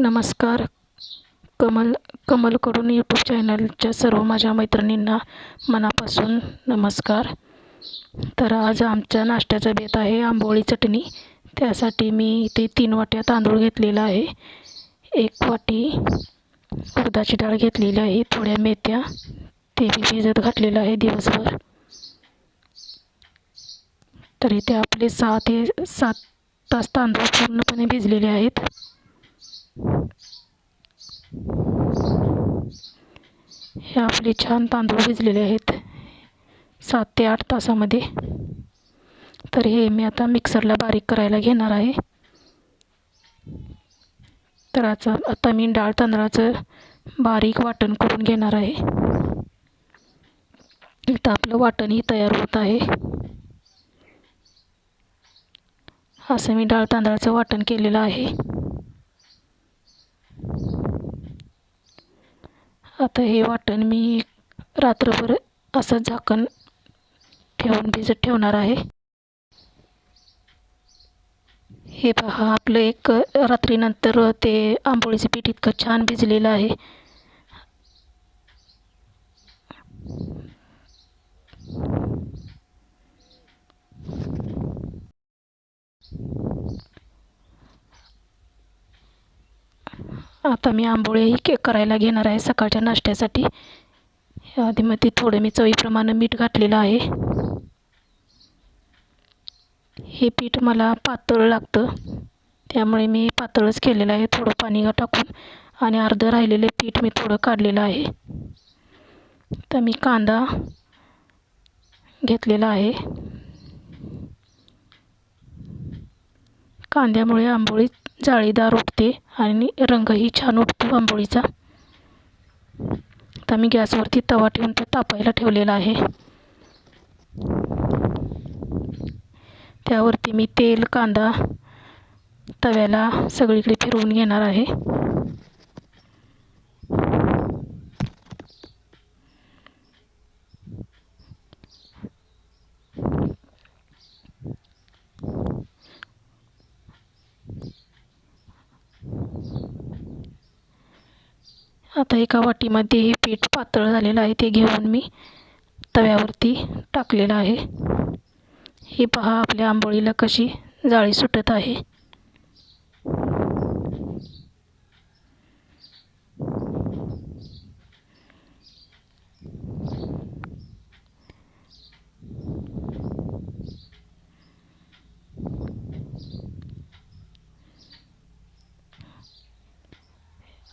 नमस्कार. कमल कमलकडून यूट्यूब चॅनलच्या सर्व माझ्या मैत्रिणींना मनापासून नमस्कार. तर आज आमच्या नाश्त्याचा बेत आहे आंबोळी चटणी. त्यासाठी मी इथे तीन वाट्या तांदूळ घेतलेला आहे. एक वाटी उडदाची डाळ घेतलेली आहे थोड्या मेथ्या ते बी भिजत घातलेलं आहे दिवसभर. तर इथे आपले सहा ते सात तास तांदूळ पूर्णपणे भिजलेले आहेत. हे आपले छान तांदूळ भिजलेले आहेत. सात ते आठ तासामध्ये. तर हे मी आता मिक्सरला बारीक करायला घेणार आहे. तर आता आता मी डाळ तांदळाचं बारीक वाटण करून घेणार आहे. इथं आपलं वाटणही तयार होत आहे. असं मी डाळ तांदळाचं वाटण केलेलं आहे. आता हे वाटण मी रात्रभर असं झाकण ठेवून भिजत ठेवणार आहे. हे पहा आपलं एक रात्रीनंतर ते आंबोळीचं पीठ इतकं छान भिजलेलं आहे. आता मी आंबोळीही केक करायला घेणार आहे सकाळच्या नाश्त्यासाठी. आधी मग ते थोडं मी चवीप्रमाणे मीठ घातलेलं आहे. हे पीठ मला पातळ लागतं. त्यामुळे मी पातळच केलेलं आहे. थोडं पाणी टाकून आणि अर्धं राहिलेलं पीठ मी थोडं काढलेलं आहे. तर मी कांदा घेतलेला आहे. कांद्यामुळे आंबोळी जाळीदार उठते आणि रंगही छान उठतो आंबोळीचा. तर मी गॅसवरती तवा ठेवून तो तापायला ठेवलेला आहे. त्यावरती मी तेल कांदा तव्याला सगळीकडे फिरवून घेणार आहे. आता एका वाटीमध्ये हे पीठ पातळ झालेलं आहे ते घेऊन मी तव्यावरती टाकलेलं आहे. हे पहा आपल्या आंबोळीला कशी जाळी सुटत आहे.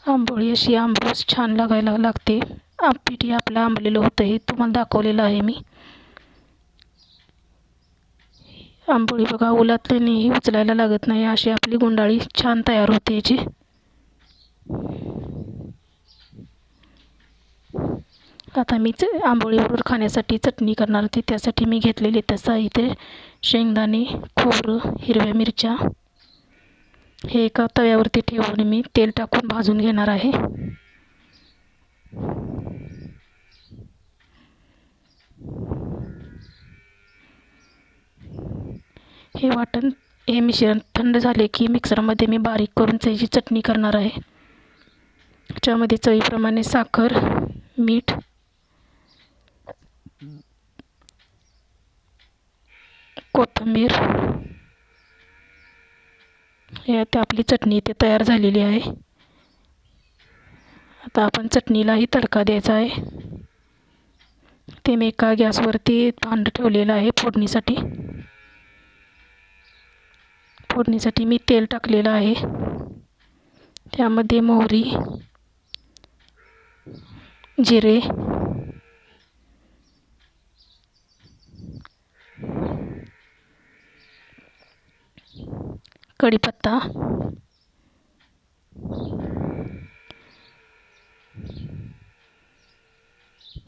आंबोळी अशी आंबरस छान लागायला लागते. पीठ आपलं आंबलेलं होतं हे तुम्हाला दाखवलेलं आहे मी. आंबोळी बघा उलातल्यानेही उचलायला लागत नाही अशी आपली गुंडाळी छान तयार होते याची. आता मी च आंबोळीबरोबर खाण्यासाठी चटणी करणार होती त्यासाठी मी घेतलेली तसा इथे शेंगदाणे खोबरं हिरव्या मिरच्या हे एका तव्यावरती ठेवून मी तेल टाकून भाजून घेणार आहे. हे वाटण हे मिश्रण थंड झाले की मिक्सरमध्ये मी बारीक करून त्याची चटणी करणार आहे. त्याच्यामध्ये चवीप्रमाणे साखर मीठ कोथिंबीर हे आता आपली चटणी इथे तयार झालेली आहे. आता आपण चटणीलाही तडका द्यायचा आहे. ते मी एका गॅसवरती भांडं ठेवलेलं आहे फोडणीसाठी. फोडणीसाठी मी तेल टाकलेलं आहे. त्यामध्ये मोहरी जिरे कढीपत्ता.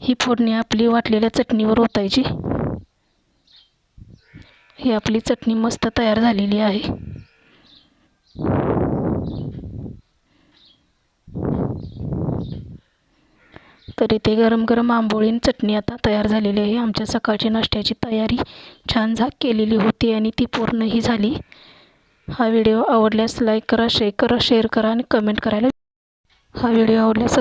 ही फोडणी आपली वाटलेल्या चटणीवर ओतायची. ही आपली चटणी मस्त तयार झालेली आहे. तर इथे गरम गरम आंबोळी आणि चटणी आता तयार झालेली आहे. आमच्या सकाळच्या नाश्त्याची तयारी छान झा केलेली होती आणि ती पूर्णही झाली. हा व्हिडिओ आवडल्यास लाईक करा शेअर करा शेअर करा आणि कमेंट करायला हा व्हिडिओ आवडल्यास